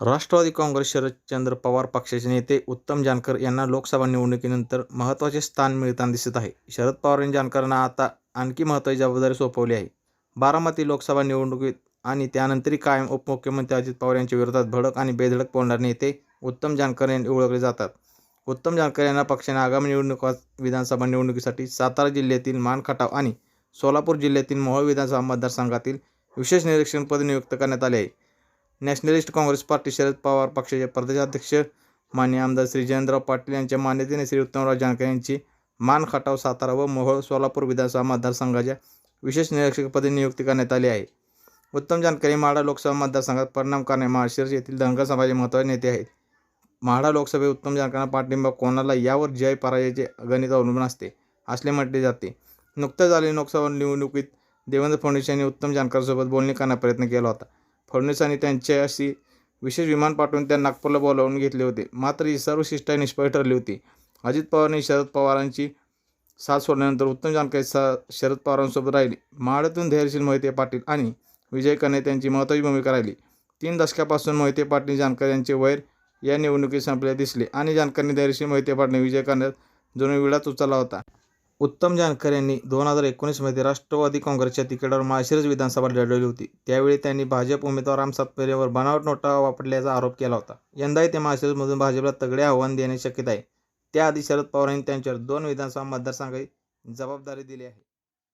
राष्ट्रवादी काँग्रेस शरदचंद्र पवार पक्षाचे नेते उत्तम जानकर यांना लोकसभा निवडणुकीनंतर महत्त्वाचे स्थान मिळताना दिसत आहे. शरद पवार यांनी जानकरांना आता आणखी महत्त्वाची जबाबदारी सोपवली आहे. बारामती लोकसभा निवडणुकीत आणि त्यानंतरही कायम उपमुख्यमंत्री अजित पवार यांच्या विरोधात भडक आणि बेधडक बोलणारे नेते उत्तम जानकर यांनी ओळखले जातात. उत्तम जानकर यांना पक्षाने आगामी निवडणुका विधानसभा निवडणुकीसाठी सातारा जिल्ह्यातील मानखटाव आणि सोलापूर जिल्ह्यातील मोहोळ विधानसभा मतदारसंघातील विशेष निरीक्षणपद नियुक्त करण्यात आले आहे. Nationalist congress party Sharad Pawar पक्षाचे प्रदेशाध्यक्ष मान्य आमदार श्री जयंतराव पाटील यांच्या मान्यतेने श्री उत्तमराव जानकर यांची मान खटाव सातारा व मोहोळ सोलापूर विधानसभा मतदारसंघाच्या विशेष निरीक्षकपदी नियुक्ती करण्यात आली आहे. उत्तम जानकर हे माढा लोकसभा मतदारसंघात परिणाम करणे महाशिर्ष येथील धनगर समाजाचे महत्त्वाचे नेते आहेत. म्हाडा लोकसभेत उत्तम जानकरांना पाठिंबा कोणाला यावर जय पराजयाचे गणित अवलंबून असते असले म्हटले जाते. नुकत्याच झालेल्या लोकसभा निवडणुकीत देवेंद्र फडणवीस यांनी उत्तम जानकरसोबत बोलणी करण्याचा प्रयत्न केला होता. फडणवीसांनी त्यांच्याशी विशेष विमान पाठवून त्या नागपूरला बोलावून घेतले होते. मात्र ही सर्व शिष्टाई निष्फळ ठरली होती. अजित पवारांनी शरद पवारांची साथ सोडल्यानंतर उत्तम जानकारी सा शरद पवारांसोबत राहिली. महाडातून धैर्यशील मोहिते पाटील आणि विजय कन्हे त्यांची महत्त्वाची भूमिका राहिली. तीन दशकापासून मोहिते पाटील जानकर यांचे वैर या निवडणुकीत संपले दिसले आणि जानकरने धैर्यशील मोहिते पाटील विजय करण्यात जणू विडाच उचलला होता. उत्तम जानकर यांनी दोन हजार एकोणीसमध्ये राष्ट्रवादी काँग्रेसच्या तिकिटावर माळशिरस विधानसभा लढवली होती. त्यावेळी त्यांनी भाजप उमेदवार राम सातपुतेवर बनावट नोटा वापरल्याचा आरोप केला होता. यंदाही ते माळशिरसमधून भाजपला तगडे आव्हान देणे शक्यता आहे. त्याआधी शरद पवार यांनी त्यांच्यावर दोन विधानसभा मतदारसंघाची जबाबदारी दिली आहे.